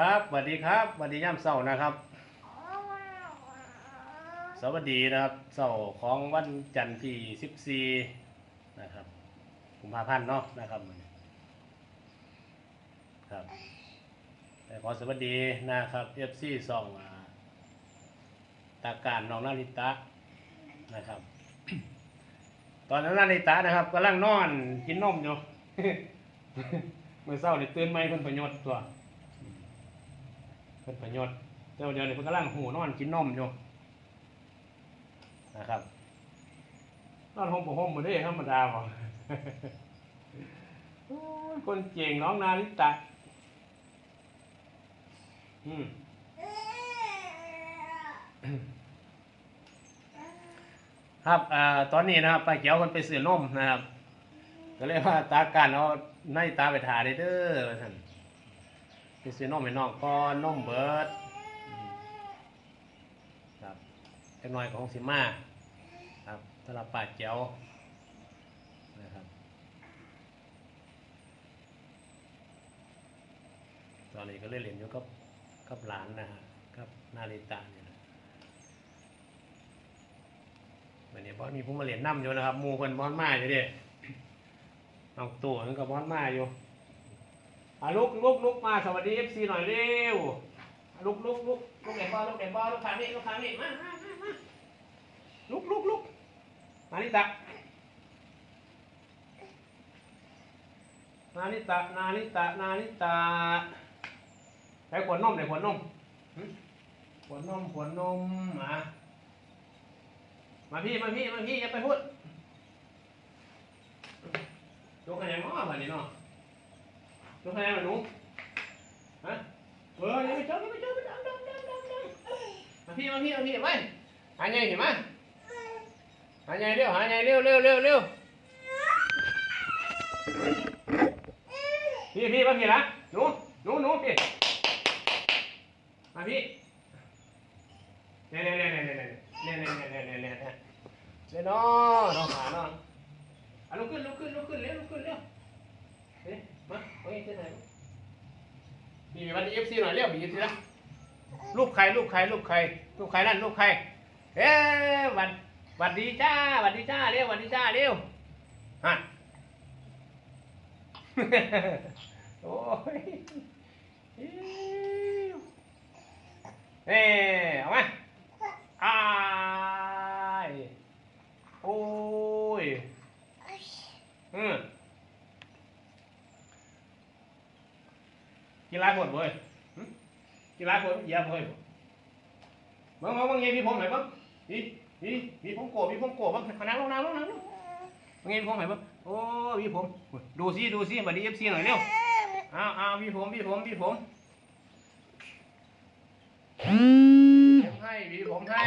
ครับสวัสดีครับสวัสดีย่ำเสาร์นะครับ สวัสดีนะครับเสาร์ของวันจันทร์ที่14นะครับกุมภาพันธ์เนาะนะครับครับแต่ขอสวัสดีนะครับเอฟซีสองตาการน้องนาริตะนะครับ ตอนนั้นนาริตะนะครับกำลังนอนกินนมอยู่เมื่อเช้าเนี่ตื่นไม่เพิ่นประโยชน์ตัว เพิ่นประโยชน์เดี๋ยวเดี๋ยวนี้เพิ่นกำลังหูนอนกินนมอยู่นะครับนอนห่มผ้าห่มบ่ได้ธรรมดาบ่โอ้ยคนเก่งน้องนาริตะอืมครับอ่าตอนนี้นะครับป้าเกียวคนไปซื้อนมนะครับ ก็เลยว่าตาการเอาในตาไปถ่ายได้เด้อว่าน ไปซื้อนมให้น้องก่อนนมเบิดอืมครับจักหน่อยของสิมาครับสำหรับป้าเจียวนะครับตอนนี้ก็เล่นเรียนอยู่กับกับหลานนะฮะกับนาริตะเนี่ยนะวันนี้บอสมีผู้มาเรียนน้ำอยู่นะครับมูคนบอสมาอยู่ดิน้องตู่นั่นก็บอสมาอยู่ อะลุกลุกลุกมาสวัสดีเอฟซีหน่อยเร็วอะลุกลุกลุกลุกเด็กบอลลุกเด็กบอลลุกขานี่ลุกขานี่มามามามาลุกลุกลุกนานิตะนานิตะนานิตะนานิตะใช้ขวดนมไหนขวดนมหึขวดนมขวดนมมามาพี่มาพี่มาพี่อย่าไปพูดยกกันยังง้อแบบนี้เนาะ น้องแพงหรอหนูฮะเออยังไม่จบยังไม่จบดัำดัำดำดำดำมาพี่มาพี่มาพี่เห็ไหหายไงเห็นไหมหายไงเร็วหายไงเร็วเร็วเร็วเร็วพี่พี่มาพี่ละหนูหนูหนูพี่มาพี่เนี่ยเนี่ยเนี่ยเนี่ยเนี่ยเนี่ยเนี่ยเนี่ยเนี่ยเนี่ยเนี่ยน้องน้องขาน้องลุกขึ้นลุกขึ้นลุกขึ้นเร็วลุกขึ้นเร็ว มาเอาเองเส้นไหนมีวันเอฟซีหน่อยเรียกมีทีละลูกใครลูกใครลูกใครลูกใครนั่นลูกใครเอ๊ะวันวันดีจ้าวันดีจ้าเร็ววันดีจ้าเร็วฮะโอ้ยเอ๊ายโอ้ยอืม กินไร หมดเว้ยหึกินไรหมดเหยียบเว้ยมึงมึงมึงเงี้ยพี่ผมไหนบ้างพี่พี่พี่ผมโกรธพี่ผมโกรธบ้างขนาดลงน้ำลงน้ำลงมึงเงี้ยพี่ผมไหนบ้างโอ้พี่ผม ดูซิดูซิมาดีเอฟซีหน่อยเร็วอ้าวอ้าวพี่ผมพี่ผมพี่ผมผมให้พี่ผมให้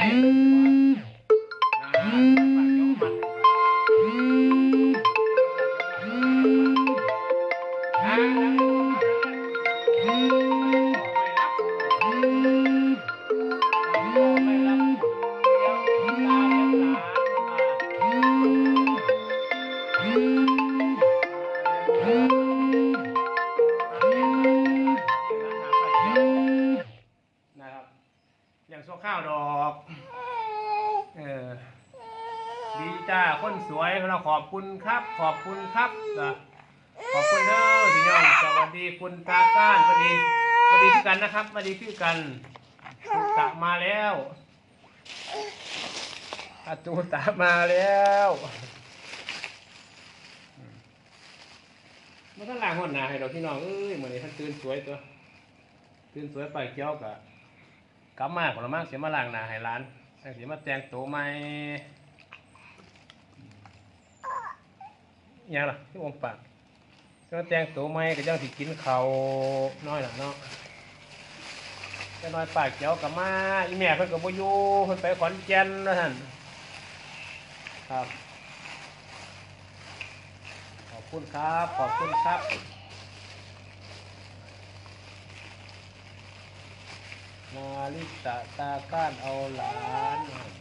ขอบคุณครับนะขอบคุณเด้อพี่น้องสวัสดีคุณตาก้านสวัสดีสวัสดีคือกันนะครับสวัสดีคือกันตูตะมาแล้วอาตูตะมาแล้วมันก็ล้างหัวหน้าให้เราพี่น้องเอ้ยเหมือนนี้ท่านตื่นสวยตัวตื่นสวยไปเกี่ยวกับกลับมาผลไม้เสียมาล้างหนาให้ร้านเสียมาแต่งตัวใหม่อิห ยังล่ะที่วงปากเสียมาแตงตัวใหม่ก็ยังสิกินเขาน้อยหน่ะเนาะจะน้อยปากเกี่ยวกับมาอีแม่เพิ่นก็บ่อยู่เพิ่นไปขอนแก่นนะท่านครับขอบคุณครับ ขอบคุณครับนาลิตะตาก้านเอาหลานครับ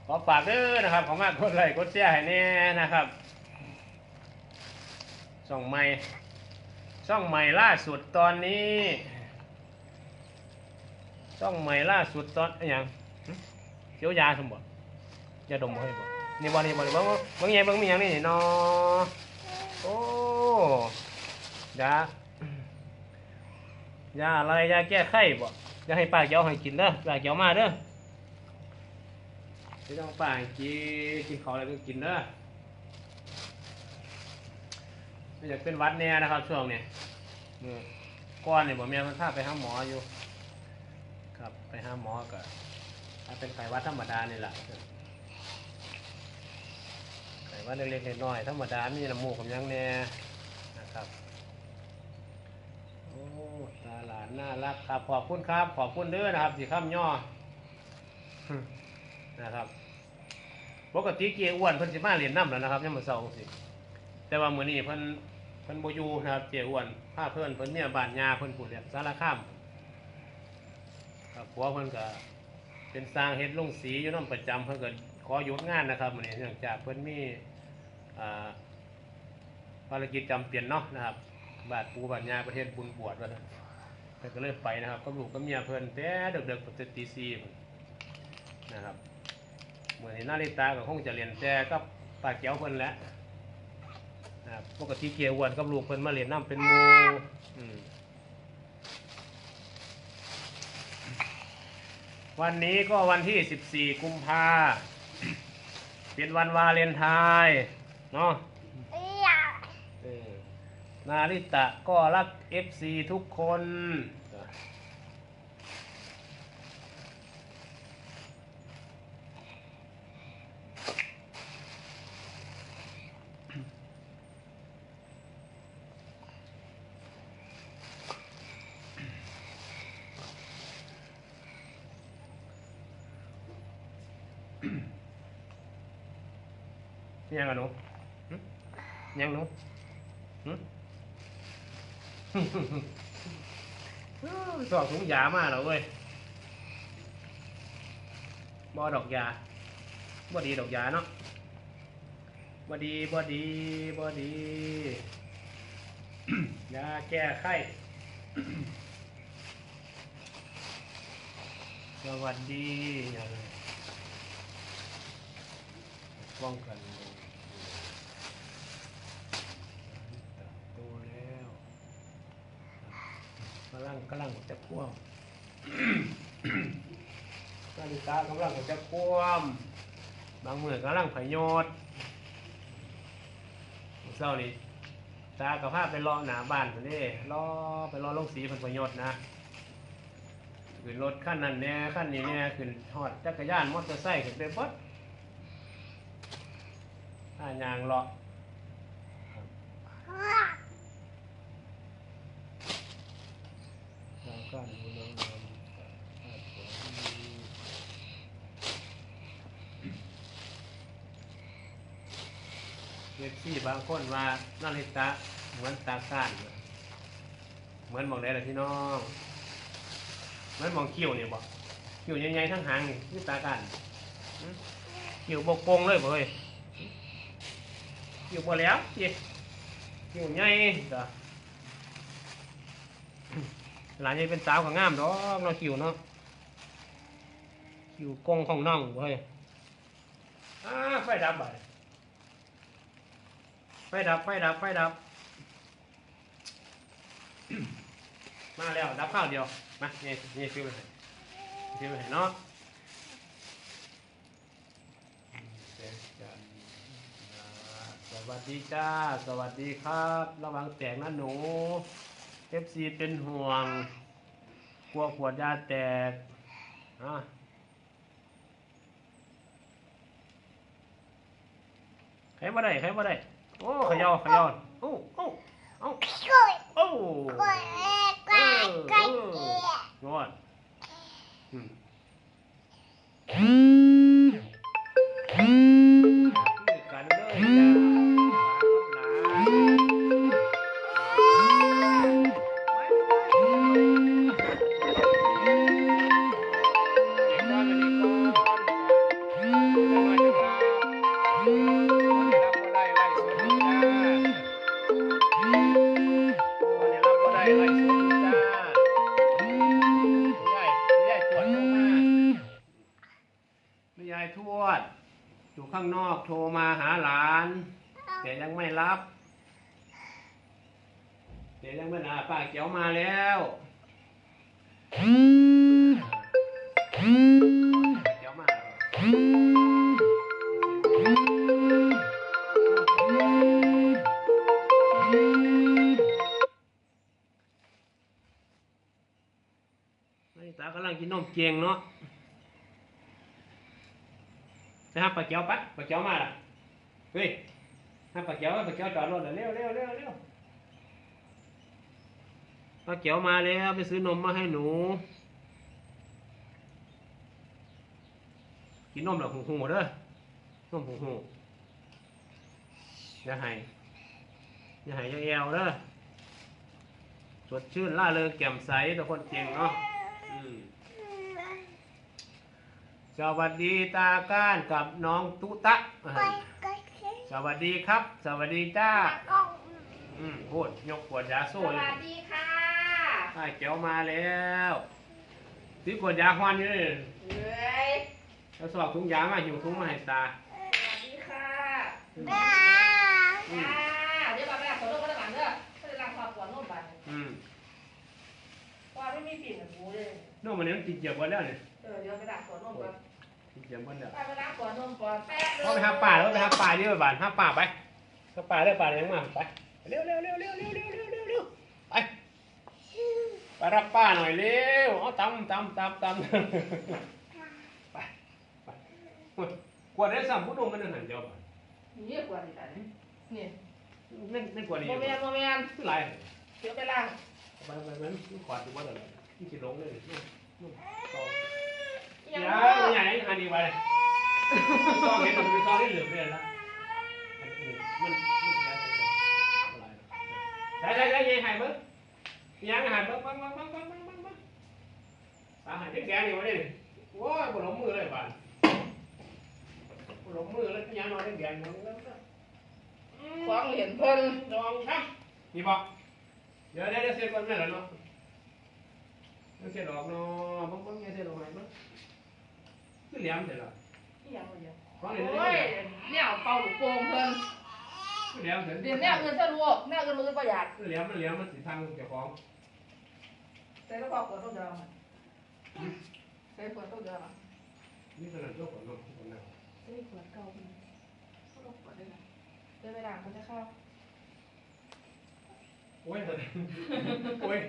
ข อฝากเด้อนะครับขอมากกดไลค์กดแชร์ให้แน่นะครับส่องไม้ช่องใหม่ล่าสุดตอนนี้ช่องใหม่ล่าสุดตอนอะหยังเขียวยาสมบัติยาดมให้บ่นี่บ่นี่บ่นี่บ่บ่บางแยงบางมีหยังนี่เนาะโอ้ยายาอะไรยาแก้ไข้บ่ยาให้ปากี่ยวให้กินเด้อปากี่ยวมาเด้อ ไม่ต้องป้าให้กินกินของอะไรก็กินเด้อไม่อยากเป็นวัดแน่นะครับช่วงเนี้มื้อก่อนนี่บ่แม่มันพาไปหาหมออยู่ ครับไปหาหมอก็ถ้าเป็นไข้วัดธรรมดานี่แหละไข้วัดเล็กๆน้อยๆธรรมดามีน้ำมูกกับยังแน่นะครับโอ้ตาหลานน่ารักครับขอบคุณครับ ขอบคุณเด้อนะครับสีข้ามย่อ นะครับปกติเกียอ้วนเพิ่นสิมาเรียนน้ำแล้วนะครับยังมาเศร้าสิแต่ว่ามื้อนี้เพิ่นเพิ่นบ่อยู่นะครับเกียอ้วนพาเพิ่นเพิ่นเนี่ยบานยาเพิ่นผู้เรียนสารคามครับผัวเพิ่นก็เป็นสร้างเฮ็ดลงสีอยู่น้ำประจำเพิ่นก็ขอหยุดงานนะครับมื้อนี้เนื่องจากเพิ่นมีอ่าภารกิจจำเป็นเนาะนะครับ บาดปูบาดยาประเทศบุญบวชว่าซั่นเพิ่ก็เลยไปนะครับกับลูกกับเมียเพิ่นแต่ดึกๆตั้งตี4พุ่นนะครับ มื้อนี้นาริตาก็คงจะเรียนแต่กับป้าเกียวเพิ่นแหละนะครับปกติเกียวอ้วนกับลูกเพิ่นมาเรียนน้ำเป็นหมู่อืมวันนี้ก็วันที่ 14 กุมภาเป็นวันวาเลนไทน์เนาะเออนาริตะก็รัก FC ทุกคน ยังกันหนูยังหนูหึสอกถุงยามาแล้วเว้ยบอดอกยาบอดีดอกยาเนาะบอดีบอดีบอดียาแก้ไข้สวัสดีอย่างป้องกันโตแล้วกำ ลังกำลังจะคว่ำนาฬิกากำลังจะคว่ำบางมือกำลังพยศเศร้านี่ตากับภาพไปรอหนาบ้านคนนี้รอไปรอลงสีเพันพยศนะขึ้นรถขั้นนั้นแน่ขั้นนี้แน่ขึ้นหอดจักรยานมอเตอร์ไซค์ขึ้นไปบดถ้ายางเลาะ เราก็ดูน้องๆเด็กที่บางคนว่านาฬิตาเหมือนตาก้านเหมือนมองได้เลยพี่น้องเหมือนมองคิ้วเนี่ยบ่คิ้วใหญ่ๆทั้งหางนี่คือตาก้นคิ้วบกโปงเลยบ่เฮ้ยคิ้วบ่แล้วจิคิ้วใหญ่จ้ะ หลานยังเป็นสาวก็งามดอกเนาคิวเนาะคิวกงของน้องเว้ยอ่าไฟดับไปไฟดับไฟดับไฟดับ มาแล้วดับข้าวเดียวมาเนี่ยเนี่ยฟิวไปให้ฟิวไปให้เนาะสวัสดีจ้า สวัสดีครับ ระวังแตกนะหนู เอฟซีเป็นห่วงกลัวขวดยาแตกอะใครมาได้ใครมาได้ โอ้เขย่าเขย่าโอ้โอ้โอ้โอ้เออเอองอนอืม ตากำลังกินนมเกียงเนาะนะครับป้าเกี๊ยวปะป้าเกี๊ยวมาล่ะเฮ้ยให้ปลาเกี๊ยวปลาเกี๊ยวจอดรถเร็วเร็วเร็วเร็ว ปลาเกียวมาแล้วไปซื้อนมมาให้หนู กินนมเหรอหูหูเด้อนมหูหูอย่าให้อย่าให้อย่าแอวเด้อสดชื่นล่าเริงแจ่มใสทุกคนเก่งเนาะอืมสวัสดีตาก้านกับน้องตุตะ สวัสดีครับ สวัสดีจ้าอืมพูดยกขวดยาสโซ่วัสดีค่ะ ไอ้เกียวมาแล้วซื้อขวดยาควันอยู่นี่เฮ้ยแล้วสอบถุงยามาหิวถุงมาให้ตาสวัสดีค่ะอืมจ้าเดี๋ยวก่อนไปหลังขอโทษก็ได้หลังเด้อไม่ได้หลังความปวดนุ่มไปอืมว่าไม่มีปีกเหมือนกูเลยน้องมันนี้มันติดเจียบหมดแล้วเนี่ยเออเดี๋ยวไปหลังขอนุ่มก่อนติดเจียบหมดแล้วไปไปหลังขอนุ่มก่อนแป๊บเขาไปหาป่าแล้วไปหาป่าที่บ้านหาป่าไปหาป่าเร็วป่าเลี้ยงมาไปเร็วเร็วเร็วเร็วเร็วเร็วเร็วเร็วเร็วไป ไปรับป้าหน่อยเร็วเอาตำตำตำตำไปไปกวดได้สามพุทธองค์มันนั่นหันเดียวไปนี่กว่าดีกันนี่ไม่ไม่กวดดีโมเมนโมเมนคือไรเดี๋ยวไปหลังไปไปไปมันขอดอยู่ว่าอะไรที่สิลงเลยนู่นนู่นต่อยัยังงบ่ใหญ่อันนี้ไปเลยซองเห็นมันซองนี่เหลือเปลี่ยนละอันนี้มันมันแย่เลยอะไรใช่ใช่ใช่ยังหายมั้ง ยังหายมั้งมั้งมั้งมั้งมั้งมั้งมั้งมั้งตาหายที่แกนี่วะนี่ว้าบนหลงมือเลยบ้านบนหลงมือแล้วยังนอนได้แกนมันแล้วควงเหรียญเพิ่นดองครับนี่บอกเดี๋ยวเดี๋ยวเสร็จก่อนแม่แล้วเนาะเดี๋ยวเสร็จอกเนาะบ้างบ้างเสร็จอกไหนบ้างคือเหลี่ยมเสร็จแล้วนี่ยังเยอะฟังโอ้ยเนี่ยเป่าหลูกโป่งเพิ่นเหลี่ยมเสร็จเดี๋ยวแนวเงินซะลูกแนวเงินมือประหยัดเหลี่ยมมันเหลี่ยมมันสิทางเจ้าของ 谁的话我都知道嘛。谁火都知道。นี่ขนาดโรคของลมที่ผมนั่ง谁火高呢？不能火这个。เดินไปด่างคนจะเข้าโอ้ยแต่โอ้ย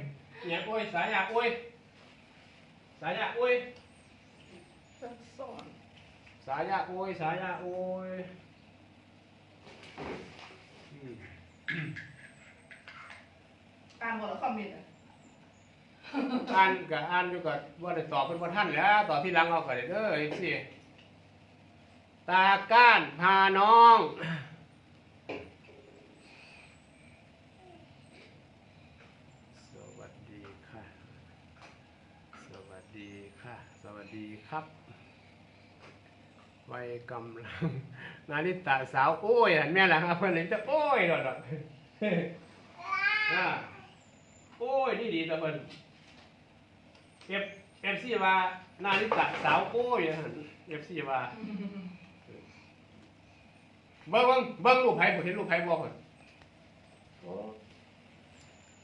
เนี่ยโอ้ยสายยาโอ้ยสายยาโอ้ยจนสายยาโอ้ยสายยาโอ้ยอ่าหมดแล้วคอมเมะ อ่านกับอ่านอยู่กับว่าได้ตอบเป็นว่ท่านแหล้วตอบที่หลังเอาก็ได้เด้อสิตาก้านพาน้อง สวัสดีค่ะ สวัสดีค่ะ สวัสดีครับวัยกำลัง นาฬิตาสาว โอ้ยเหันแม่หลังเอาเพื่อนเลยจะโอ้ยดอดดอดอ่าโอ้ย นี่ดีตะเพิ่น เอฟเอฟซีว่านาฬิตาสาวโอ้ยเอฟซีว่าเบิ้งเบิ้งเบิ้งลูกไผ่ผมเห็นลูกไผ่บอกเพิ่นโอ้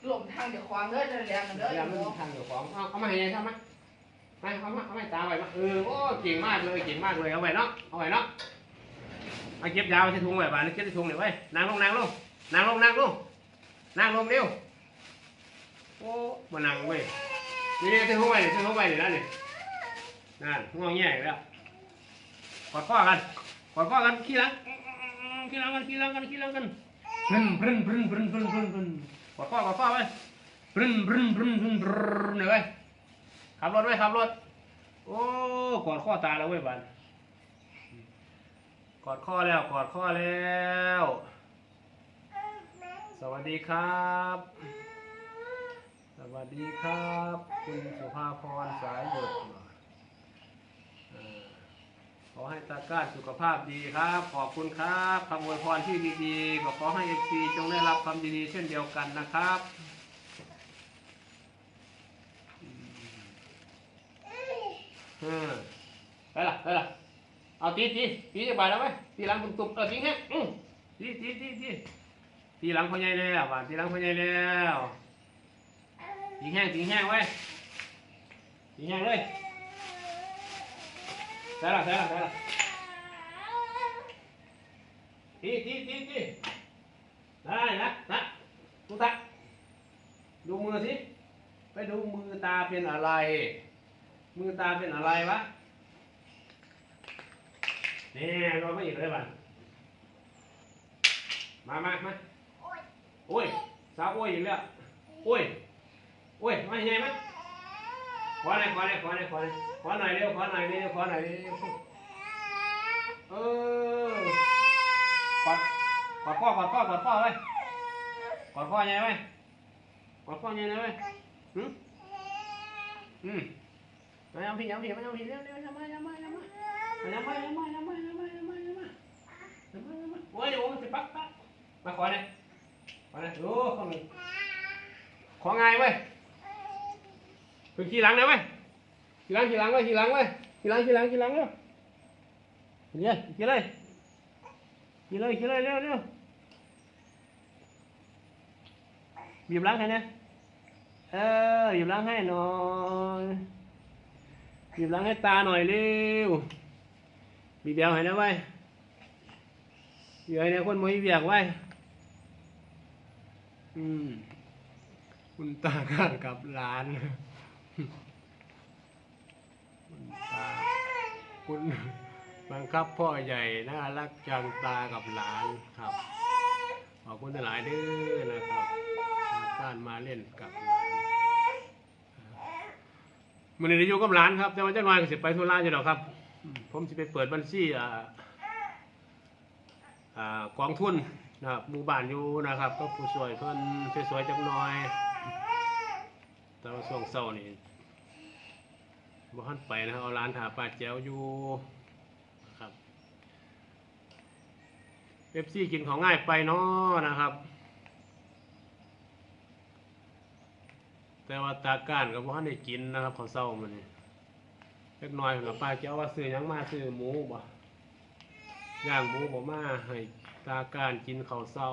หลงทางเดี๋ยวควางเด้อจะเรียนเด้ออยัย่างงไม่โมมีทางเดี๋ยวของเอาเอามาให้ยายทำไหมมาเอามาเอามาให้ตาไว้มาเออโอ้เก่งมากเลยเก่งมากเลยเอาไว้เนาะเอาไว้เนาะเอาเก็บยาวใส่ถุงไว้บ้านเก็บใส่ถุงเลยไว้นั่งลงนั่งลงนั่งลงนั่งลงนั่งลงเร็วโอ้มานั่งเว้ย นี่นี่ใส่ถุงไว้นี่ใส่ถุงไว้นี่แล้วนี่นั่นงอแงอีกแล้วกอดข้อกันกอดข้อกันขี้หลังขี้หลังกันขี้หลังกันขี้หลังกันพรึนพรึนพรึนพรึนพรึนพรึนพรึนกอดข้อกอดข้อไว้บรึนบรึนบรึนบรึนบรึนเนี่ยเว้ยขับรถไว้ขับรถโอ้กอดข้อตาแล้วเว้ยบันกอดข้อแล้วกอดข้อแล้ว สวัสดีครับส วัสดีครับ คุณสุภาพรสายหยดขอให้ตาก้าสุขภาพดีครับ ขอบคุณครับคำอวยพรที่ดีๆก็ขอให้เอฟซีจงได้รับความดีๆเช่นเดียวกันนะครับเออไปละไปละเอาตีตีตีจะไปแล้วไหมตีหลังตุบเออตีแค่ตีตีตีตีตีหลังพ่อใหญ่แล้วตีหลังพ่อใหญ่แล้ว ตีแห้งตีแห้งไว้ตีแห้งเลยใส่ละใส่ละใส่ละตีตีตีตีได้นะนะดูตาดูมือสิไปดูมือตาเป็นอะไร มือตาเป็นอะไรวะเนี่ยเราไม่เห็นเลยบ้านมามามาโอ้ยสาวโอ้ยอีกแล้วโอ้ย โอ้ยมาไหญ่มั้ยขอหน่ยขอหน่ยขอหน่ยขอหน่อยขอหน่ยเร็วขอหน่อยเร็วขอหน่อยเร็วเออขอขอพ่อขอพ่อขอพ่อเลยขอพ่อใหญ่ไหมขอพ่อใหญ่ไหมอืมอืมมาเอาผีเอาผีมาเอาผีเร็วเร็วทำไมาทำไมาทำไมทำไมทำไมาทำไมทำไมทำไมาทำไมทำไมทำไมาโอ้ยเดี๋ยวผมจะปักปักมาขอหน่อยขอหน่อยโอ้ของของไงเว้ยึกขี่หลังนะเว้ยขี่หลังขี่หลังเว้ยขี่หลังเว้ยขี่หลังขี่หลังขี่หลังเร็วขี่ยขี่เลยขี่เลยขี่เลยเร็วเร็วบีบล้างให้นะเออบีบล้างให้หน่อยบีบล้างให้ตาหน่อยเร็วบีบเบลให้นะเว้ยเยอะเนี่ยคนมวยเบียกไว้อืมคุณตาข้างกับหลาน คุณตาคุณบังคับพ่อใหญ่น่ารักจังตากับหลานครับ ขอบคุณหลายด้อนะครับท่านมาเล่นกับหลนมันในยุกับหลานครับ แต่ว่าจะน้อยก็สิไปสุราอยู่หรอครับ ผมจะไปเปิดบัญชีอ่าอ่ากองทุนนะครับหมู่บ้านอยู่นะครับ ก็ผู้สวยเพื่อนสวยจังน้อย แต่ว่าช่วงเศร้านี่ บ่ฮันไปนะครับเอาร้านถาปลาแจวอยู่นะครับเป๊ปซี่กินของง่ายไปเนาะนะครับ แต่ว่าตาการกับ่ฮันได้กินนะครับเขาเศร้ามันนี่เล็กน้อยกับปลาแจ้วว่าซื้อยังมาซื้อหมูบ่ย่างหมูบ่มาให้ตาการกินเขาเศร้า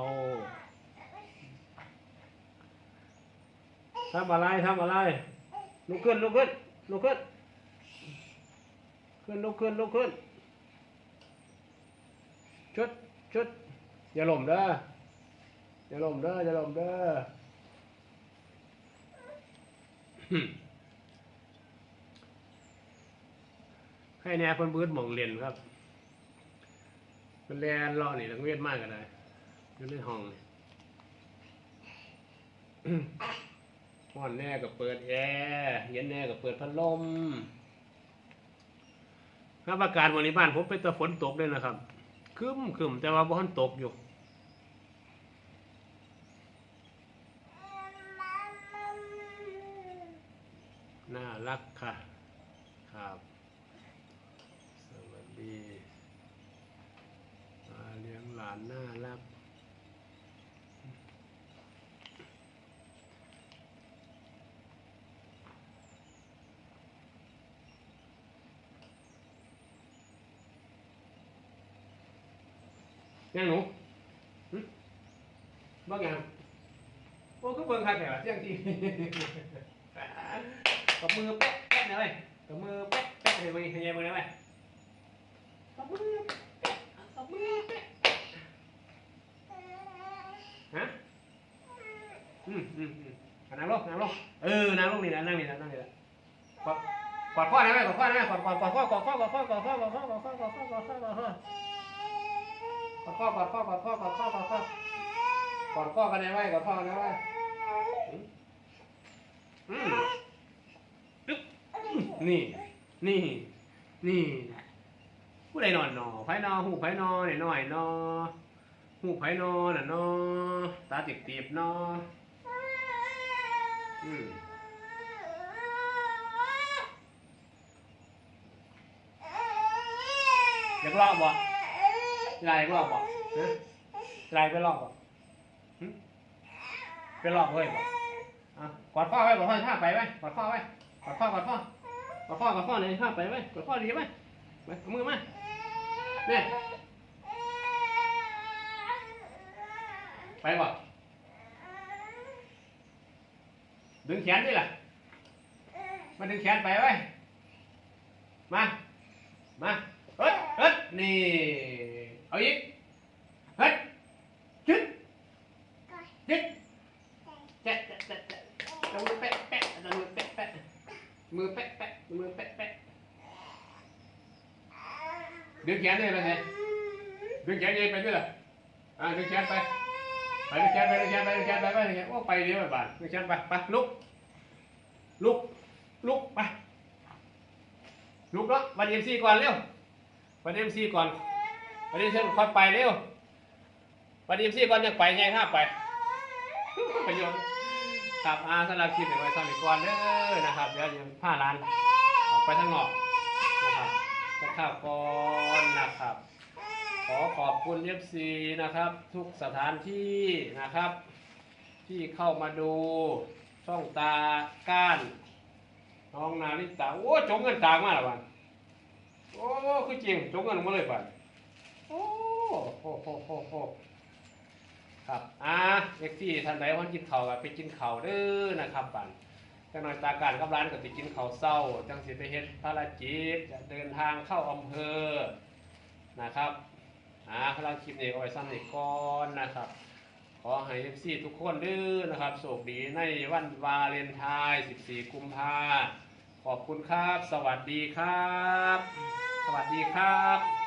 ทำอะไรทำอะไรลุกขึ้นลุกขึ้นลุกขึ้น ขึ้นลุกขึ้นลุกขึ้นชุดชุดอย่าหล่มเด้ออย่าหล่มเด้ออย่าหล่มเด้อให้แน่เพิ่นพื้นมองเรียนครับเปินแรนรอนี่ลังเวียนมากกันเลยอยู่ในห้องนี่ห้อนแน่กับเปิดแอร์เย็นแน่กับเปิดพัดลม ครับอากาศวันนี้บ้านผมเป็นตะฝนตกเลยนะครับคึมคึมแต่ว่าบ่นตกอยู่น่ารักค่ะ ครับ ยังหนูบอกยังโอ้ก็เบิ่งใครแถวเที่ยงทีตบมือเป๊ะเป๊ะหน่อเว้ยตบมือเป๊ะเป๊ะเห็นไหมเห็นายมือหน่อยเว้ยตบมือเป๊ะตบมือเป๊ะฮะอืมอืมอืมนั่งลงนั่งลงเออนั่งลงนี่แหละนั่งนี่แหละนั่งนี่แหละกอดกอดข้อนะแม่กอดข้อนะกอดกอดกอดข้อกอดข้อกอดข้อกอดข้อกอดข้อกอดข้อกอดข้อกอดข้อกอดข้อ กอดพ่อกอดพ่อกอดพ่อกอดพ่อกอดพ่อกอดพ่อกันไว้กอดพ่อกันไว้นี่ นี่ นี่ผู้ใดนอนนอไผนอหูไผนอหน่อยนอยนอหูไผนอน่ะนอตาติบตีบนออืมอยากรอบวะ ลายอยากลอกบ่ฮะลายไปลอกบ่หึไปลอกเว้ยบ่อะกอดพ่อไว้กอดพ่อท่าไปไว้กอดพ่อไว้กอดพ่อกอดพ่อกดข้อกดข้อเลยข้าไปไหมกดข้อดีไหมไปเอามือมาเนี่ยไปบ่ดึงแขนด้วยล่ะมาดึงแขนไปไว้มา มาเฮ้ยเฮ้ยนี่ เอาอีกเฮ้ยจึ๊ดจึ๊ดแจ๊ะแจ๊ะแจ๊ะแจ๊ะเอามือแปะแปะเอามือแปะแปะมือแปะแปะมือแปะแปะดึงแขนได้วยไปเลยดึงแขนยัยไปด้วยล่ะอ่าดึงแขนไปไปดึงแขนไปดึงแขนไปดึงแขนไปไปดึงแขนโอ้ไปเดี๋ยวไปบ้านดึงแขนไปไปลุกลุกลุกไปลุกแล้ววันเอ็มซีก่อนเร็ววันเอ็มซีก่อน วันเอ็มซีค่อยไปเร็ววันเอ็มซีก่อนยังไปไงครับไปประโยชน์ครับอาสำหรับคลิปในวันสมัยก่อนเด้อนะครับเดี๋ยวจะผ้าร้านออกไปข้างนอกนะครับจะข้าวก่อนนะครับ ขอขอบคุณ FC นะครับ ทุกสถานที่นะครับ ที่เข้ามาดูช่องตาก้านน้องนาริตาโอ้จงเงินตางมาล้วบันโอ้คือจริงจงเงินมาเลยบัน โอ้โหโหโหโหครับ อ่าเอ็กซี่ท่านใดวันกินเขาวก็ไปกินเขาวเด้อนะครับบันจังหน่อยตาการกับร้านก็ไปกินเขาวเศร้า จังสิไปเฮ็ดภารกิจจะเดินทางเข้าอำเภอ นะครับ อ่าพลังคลิปนี้ก็ไว้ซ้ำอีกก่อนนะครับ ขอให้ FC ทุกคนเด้อนะครับโชคดีในวันวาเลนไทน์14 กุมภาขอบคุณครับ สวัสดีครับ สวัสดีครับ